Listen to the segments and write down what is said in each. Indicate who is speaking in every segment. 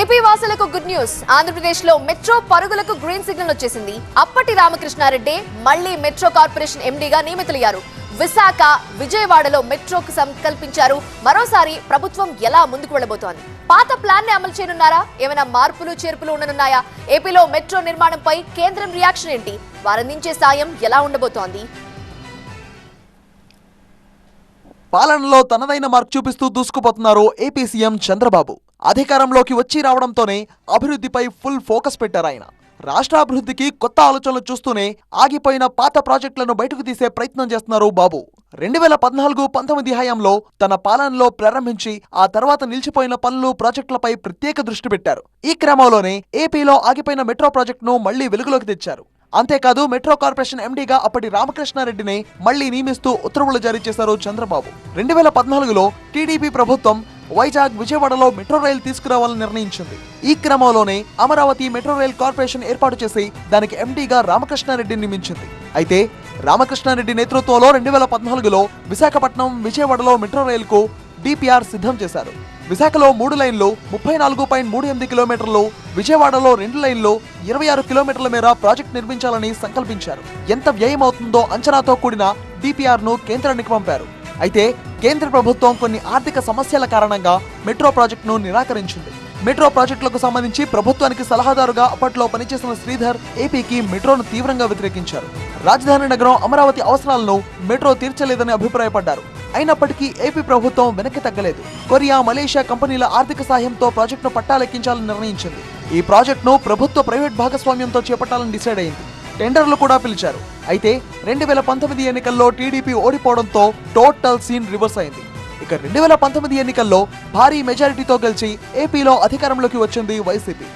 Speaker 1: AP వాసులకు good news. ఆంధ్రప్రదేశ్లో metro పరుగులకు గ్రీన్ సిగ్నల్ వచ్చేసింది. అప్పటి రామకృష్ణారెడ్డి మళ్ళీ మెట్రో కార్పొరేషన్ ఎండీగా నియమితులయ్యారు. విశాఖ విజయవాడలో మెట్రోకు సంకల్పించారు. మరోసారి ప్రభుత్వం ఎలా ముందుకు వెళ్ళబోతోంది? పాత ప్లాన్ని అమలు చేయనున్నారా? ఏమైనా మార్పులు చేర్పులు ఉండనున్నాయా? ఏపీలో మెట్రో నిర్మాణంపై కేంద్రం రియాక్షన్ ఏంటి? వారందించే సాయం ఎలా ఉండబోతోంది?
Speaker 2: పాలనలో తనదైన మార్క్ చూపిస్తూ దూసుకుపోతున్నారు ఏపీ సీఎం చంద్రబాబు. అధికారంలోకి వచ్చి రావడంతోనే అభివృద్ధిపై ఫుల్ ఫోకస్ పెట్టారు ఆయన. రాష్ట్ర అభివృద్ధికి కొత్త ఆలోచనలు చూస్తూనే ఆగిపోయిన పాత ప్రాజెక్టులను బయటకు తీసే ప్రయత్నం చేస్తున్నారు బాబు. రెండు వేల పద్నాలుగు పంతొమ్మిది హయాంలో తన పాలనలో ప్రారంభించి ఆ తర్వాత నిలిచిపోయిన పనులు ప్రాజెక్టులపై ప్రత్యేక దృష్టి పెట్టారు. ఈ క్రమంలోనే ఏపీలో ఆగిపోయిన మెట్రో ప్రాజెక్టును మళ్ళీ వెలుగులోకి తెచ్చారు. అంతేకాదు మెట్రో కార్పొరేషన్ ఎండీగా అప్పటి రామకృష్ణారెడ్డిని మళ్ళీ నియమిస్తూ ఉత్తర్వులు జారీ చేశారు చంద్రబాబు. రెండు వేల పద్నాలుగులో టీడీపీ ప్రభుత్వం వైజాగ్ విజయవాడలో మెట్రో రైలు తీసుకురావాలని నిర్ణయించింది. ఈ క్రమంలోనే అమరావతి మెట్రో రైల్ కార్పొరేషన్ ఏర్పాటు చేసి దానికి ఎండీగా రామకృష్ణారెడ్డిని నియమించింది. అయితే రామకృష్ణారెడ్డి నేతృత్వంలో రెండు వేల పద్నాలుగులో విశాఖపట్నం విజయవాడలో మెట్రో రైలుకు డిపిఆర్ సిద్ధం చేశారు. విశాఖలో మూడు లైన్లు ముప్పై నాలుగు పాయింట్ మూడు ఎనిమిది కిలోమీటర్లు విజయవాడలో రెండు లైన్లు ఇరవై ఆరు కిలోమీటర్ల మేర ప్రాజెక్ట్ నిర్మించాలని సంకల్పించారు. ఎంత వ్యయం అవుతుందో అంచనాతో కూడిన డిపిఆర్ను కేంద్రానికి పంపారు. అయితే కేంద్ర ప్రభుత్వం కొన్ని ఆర్థిక సమస్యల కారణంగా మెట్రో ప్రాజెక్టును నిరాకరించింది. మెట్రో ప్రాజెక్టులకు సంబంధించి ప్రభుత్వానికి సలహాదారుగా అప్పట్లో పనిచేసిన శ్రీధర్ ఏపీకి మెట్రోను తీవ్రంగా వ్యతిరేకించారు. రాజధాని నగరం అమరావతి అవసరాలను మెట్రో తీర్చలేదని అభిప్రాయపడ్డారు. అయినప్పటికీ ఏపీ ప్రభుత్వం వెనక్కి తగ్గలేదు. కొరియా మలేషియా కంపెనీల ఆర్థిక సాయంతో ప్రాజెక్టును పట్టాలెక్కించాలని నిర్ణయించింది. ఈ ప్రాజెక్టును ప్రభుత్వ ప్రైవేట్ భాగస్వామ్యంతో చేపట్టాలని డిసైడ్ అయింది. టెండర్లు కూడా పిలిచారు. అయితే రెండు వేల పంతొమ్మిది ఎన్నికల్లో టీడీపీ ఓడిపోవడంతో టోటల్ సీన్ రివర్స్ అయింది. ఇక రెండు వేల పంతొమ్మిది ఎన్నికల్లో భారీ మెజారిటీతో గెలిచి ఏపీలో అధికారంలోకి వచ్చింది వైసీపీ.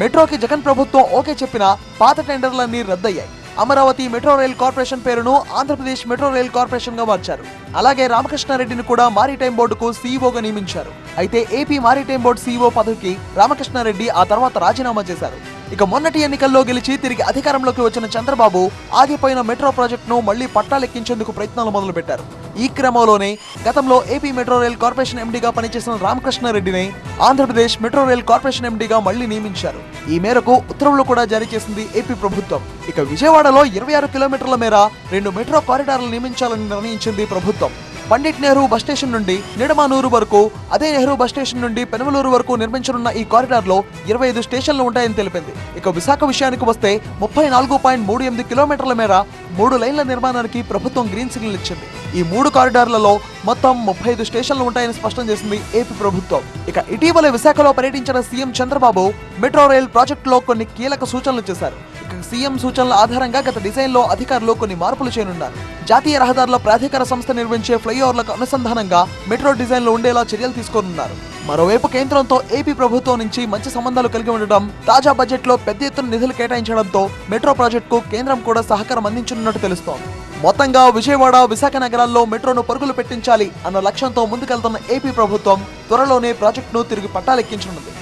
Speaker 2: మెట్రోకి జగన్ ప్రభుత్వం ఓకే చెప్పినా పాత టెండర్లన్నీ రద్దయ్యాయి. అమరావతి మెట్రో రైల్ కార్పొరేషన్ పేరును ఆంధ్రప్రదేశ్ మెట్రో రైల్ కార్పొరేషన్గా మార్చారు. అలాగే రామకృష్ణారెడ్డిని కూడా మారిటైమ్ బోర్డుకు సీఈఓగా నియమించారు. అయితే ఏపీ మారిటైమ్ బోర్డు సీఈఓ పదవికి రామకృష్ణారెడ్డి ఆ తర్వాత రాజీనామా చేశారు. ఇక మొన్నటి ఎన్నికల్లో గెలిచి తిరిగి అధికారంలోకి వచ్చిన చంద్రబాబు ఆగిపోయిన మెట్రో ప్రాజెక్టును మళ్ళీ పట్టాలెక్కించేందుకు ప్రయత్నాలు మొదలుపెట్టారు. ఈ క్రమంలోనే గతంలో ఏపీ మెట్రో రైల్ కార్పొరేషన్ ఎండీగా పనిచేసిన రామకృష్ణారెడ్డిని ఆంధ్రప్రదేశ్ మెట్రో రైల్ కార్పొరేషన్ ఎండీగా మళ్ళీ నియమించారు. ఈ మేరకు ఉత్తర్వులు కూడా జారీ చేసింది ఏపీ ప్రభుత్వం. ఇక విజయవాడలో ఇరవై ఆరు కిలోమీటర్ల మేర రెండు మెట్రో కారిడార్లు నియమించాలని నిర్ణయించింది ప్రభుత్వం. పండిట్ నెహ్రూ బస్ స్టేషన్ నుండి నిడమానూరు వరకు అదే నెహ్రూ బస్ స్టేషన్ నుండి పెనమలూరు వరకు నిర్మించనున్న ఈ కారిడార్లో ఇరవై ఐదు స్టేషన్లు ఉంటాయని తెలిపింది. ఇక విశాఖ విషయానికి వస్తే ముప్పై నాలుగు పాయింట్ మూడు ఎనిమిది కిలోమీటర్ల మేర మూడు లైన్ల నిర్మాణానికి ప్రభుత్వం గ్రీన్ సిగ్నల్ ఇచ్చింది. ఈ మూడు కారిడార్లలో మొత్తం ముప్పై ఐదు స్టేషన్లు ఉంటాయని స్పష్టం చేసింది ఏపీ ప్రభుత్వం. ఇక ఇటీవల విశాఖలో పర్యటించిన సీఎం చంద్రబాబు మెట్రో రైల్ ప్రాజెక్టులో కొన్ని కీలక సూచనలు చేశారు. ఇక సీఎం సూచనల ఆధారంగా గత డిజైన్లో అధికారులు కొన్ని మార్పులు చేయనున్నారు. జాతీయ రహదారుల ప్రాధికార సంస్థ నిర్వహించే ఫ్లైఓవర్లకు అనుసంధానంగా మెట్రో డిజైన్లు ఉండేలా చర్యలు తీసుకోనున్నారు. మరోవైపు కేంద్రంతో ఏపీ ప్రభుత్వం నుంచి మంచి సంబంధాలు కలిగి ఉండడం తాజా బడ్జెట్లో పెద్ద ఎత్తున నిధులు కేటాయించడంతో మెట్రో ప్రాజెక్టుకు కేంద్రం కూడా సహకారం అందించనున్నట్టు తెలుస్తోంది. మొత్తంగా విజయవాడ విశాఖ నగరాల్లో మెట్రోను పరుగులు పెట్టించాలి అన్న లక్ష్యంతో ముందుకెళ్తున్న ఏపీ ప్రభుత్వం త్వరలోనే ప్రాజెక్టును తిరిగి పట్టాలెక్కించనుంది.